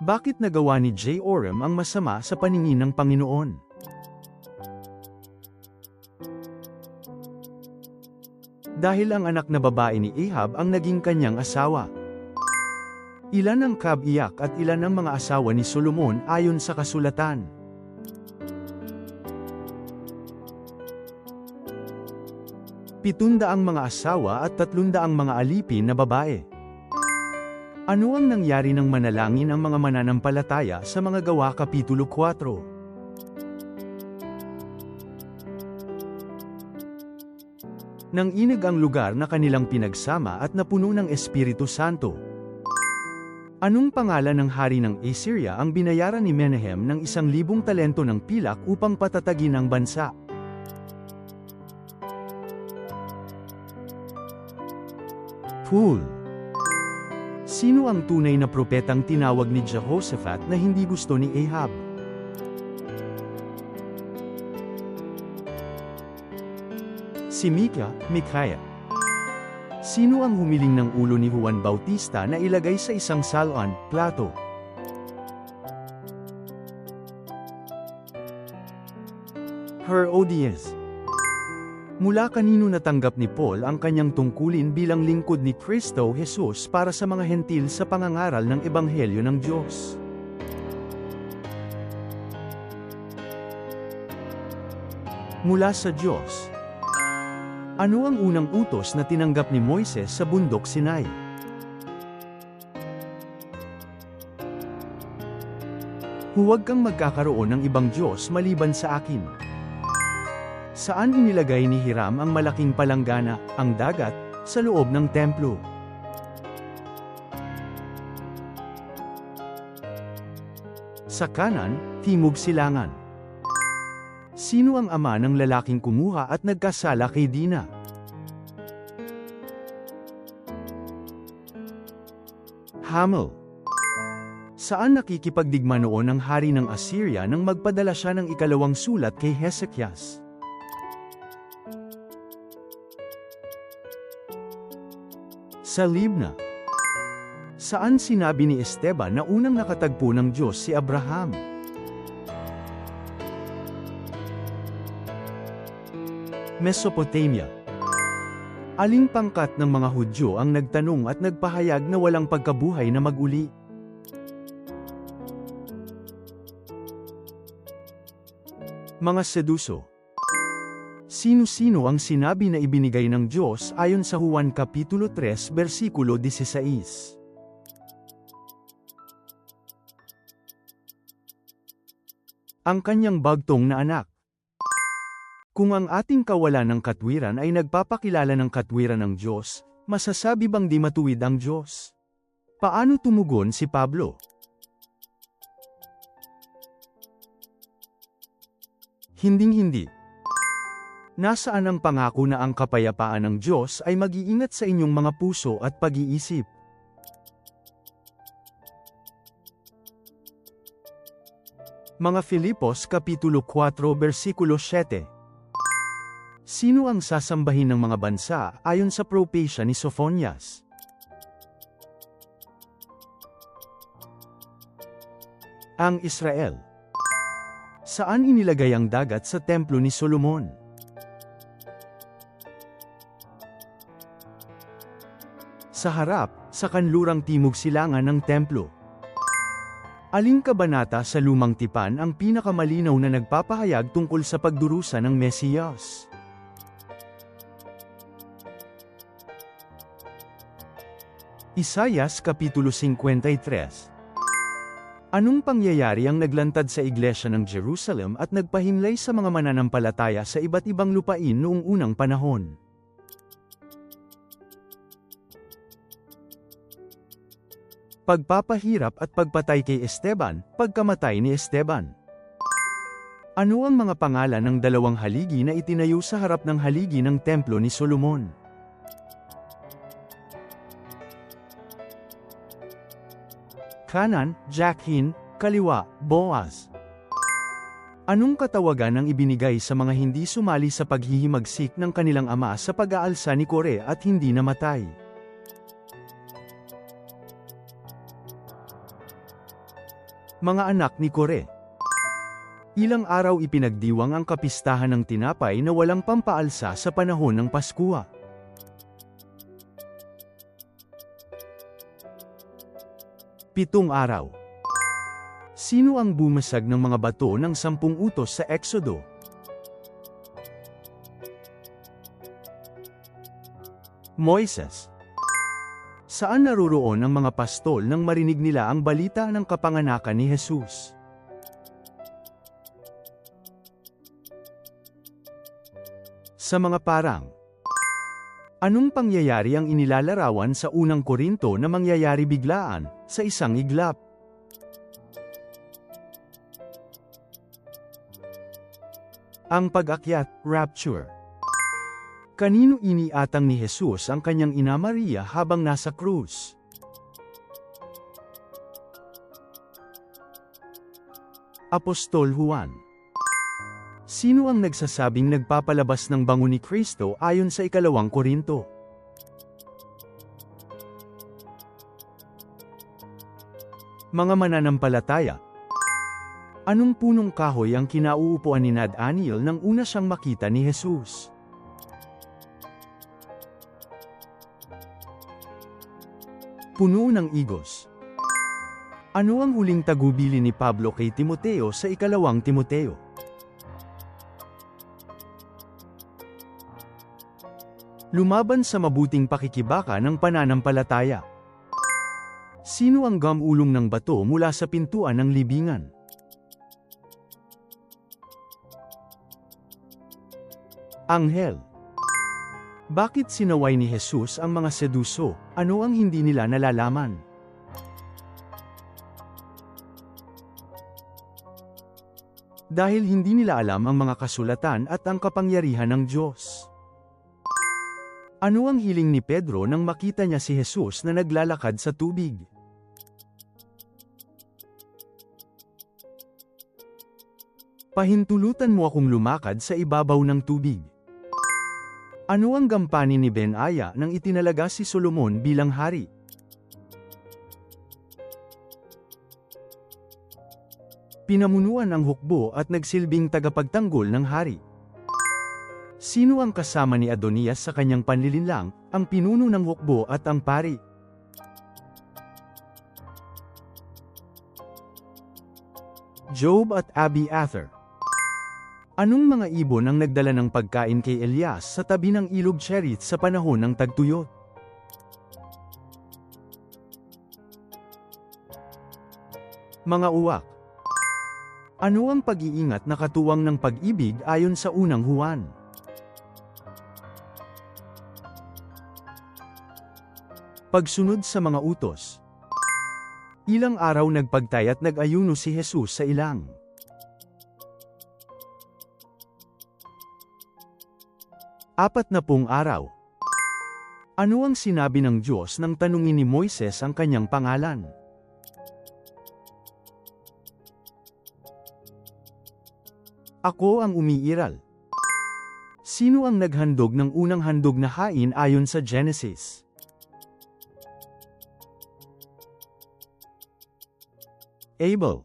Bakit nagawa ni J. Orem ang masama sa paningin ng Panginoon? Dahil ang anak na babae ni Ahab ang naging kanyang asawa. Ilan ang kabiyak at ilan ang mga asawa ni Solomon ayon sa kasulatan. Pitunda ang mga asawa at tatlunda ang mga alipin na babae. Ano ang nangyari ng manalangin ang mga mananampalataya sa mga gawa Kapitulo 4? Nang inag ang lugar na kanilang pinagsama at napuno ng Espiritu Santo. Anong pangalan ng hari ng Assyria ang binayaran ni Menahem ng isang libong talento ng pilak upang patatagin ang bansa? Fool. Sino ang tunay na propetang tinawag ni Jehoshaphat na hindi gusto ni Ahab? Si Mika, Mikaya. Sino ang humiling ng ulo ni Juan Bautista na ilagay sa isang salon, plato? Herodias. Mula kanino natanggap ni Paul ang kanyang tungkulin bilang lingkod ni Kristo Jesus para sa mga hentil sa pangangaral ng Ebanghelyo ng Diyos? Mula sa Diyos. Ano ang unang utos na tinanggap ni Moises sa bundok Sinai? Huwag kang magkakaroon ng ibang Diyos maliban sa akin. Saan inilagay ni Hiram ang malaking palanggana, ang dagat, sa loob ng templo? Sa kanan, timog silangan. Sino ang ama ng lalaking kumuha at nagkasala kay Dina? Hamel. Saan nakikipagdigma noon ang hari ng Assyria nang magpadala siya ng ikalawang sulat kay Hezekias? Sa Libna. Saan sinabi ni Esteban na unang nakatagpo ng Diyos si Abraham? Mesopotamia. Aling pangkat ng mga Hudyo ang nagtanong at nagpahayag na walang pagkabuhay na maguli? Mga Seduso. Sino-sino ang sinabi na ibinigay ng Diyos ayon sa Juan Kapitulo 3 versikulo 16? Ang kanyang bagtong na anak. Kung ang ating kawalan ng katwiran ay nagpapakilala ng katwiran ng Diyos, masasabi bang di matuwid ang Diyos? Paano tumugon si Pablo? Hinding-hindi. Nasaan ang pangako na ang kapayapaan ng Diyos ay mag-iingat sa inyong mga puso at pag-iisip? Mga Filipos Kapitulo 4 Versikulo 7 Sino ang sasambahin ng mga bansa ayon sa propesya ni Sophonias? Ang Israel. Saan inilagay ang dagat sa templo ni Solomon? Sa harap, sa kanlurang timog silangan ng templo. Aling kabanata sa lumang tipan ang pinakamalinaw na nagpapahayag tungkol sa pagdurusa ng Mesiyas? Isayas Kapitulo 53 Anong pangyayari ang naglantad sa iglesia ng Jerusalem at nagpahimlay sa mga mananampalataya sa iba't ibang lupain noong unang panahon? Pagpapahirap at pagpatay kay Esteban, pagkamatay ni Esteban. Ano ang mga pangalan ng dalawang haligi na itinayo sa harap ng haligi ng templo ni Solomon? Kanan, Jachin, kaliwa, Boaz. Anong katawagan ang ibinigay sa mga hindi sumali sa paghihimagsik ng kanilang ama sa pag-aalsa ni Kore at hindi namatay? Mga anak ni Kore. Ilang araw ipinagdiwang ang kapistahan ng tinapay na walang pampaalsa sa panahon ng Paskua. Pitong araw. Sino ang bumasag ng mga bato ng sampung utos sa Exodo? Moises. Saan naroroon ang mga pastol nang marinig nila ang balita ng kapanganakan ni Jesus? Sa mga parang. Anong pangyayari ang inilalarawan sa unang Korinto na mangyayari biglaan, sa isang iglap? Ang pag-akyat, rapture. Kanino iniatang ni Jesus ang kanyang ina Maria habang nasa krus? Apostol Juan Sino ang nagsasabing nagpapalabas ng bango ni Kristo ayon sa ikalawang Korinto? Mga mananampalataya, Anong punong kahoy ang kinauupuan ni Nathaniel nang una siyang makita ni Jesus? Puno ng igos. Ano ang huling tagubili ni Pablo kay Timoteo sa ikalawang Timoteo? Lumaban sa mabuting pakikibaka ng pananampalataya. Sino ang gamulong ng bato mula sa pintuan ng libingan? Anghel. Bakit sinaway ni Jesus ang mga seduso? Ano ang hindi nila nalalaman? Dahil hindi nila alam ang mga kasulatan at ang kapangyarihan ng Diyos. Ano ang hiling ni Pedro nang makita niya si Jesus na naglalakad sa tubig? Pahintulutan mo akong lumakad sa ibabaw ng tubig. Ano ang gampanin ni Ben-Aya nang itinalaga si Solomon bilang hari? Pinamunuan ang hukbo at nagsilbing tagapagtanggol ng hari. Sino ang kasama ni Adonias sa kanyang panlilinlang, ang pinuno ng hukbo at ang pari? Job at Abiathar Anong mga ibon ang nagdala ng pagkain kay Elias sa tabi ng ilog Cherith sa panahon ng tagtuyot? Mga uwak. Ano ang pag-iingat na katuwang ng pag-ibig ayon sa unang Juan? Pagsunod sa mga utos. Ilang araw nagpagtay at nag-ayuno si Jesus sa ilang. Apat na pong araw. Ano ang sinabi ng Diyos nang tanungin ni Moises ang kanyang pangalan? Ako ang umiiral. Sino ang naghandog ng unang handog na hain ayon sa Genesis? Abel.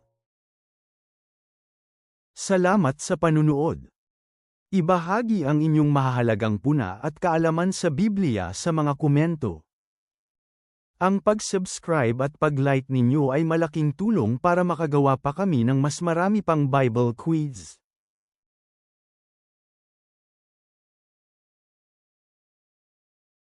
Salamat sa panunood. Ibahagi ang inyong mahahalagang puna at kaalaman sa Biblia sa mga komento. Ang pag-subscribe at pag-like ninyo ay malaking tulong para makagawa pa kami ng mas marami pang Bible quiz.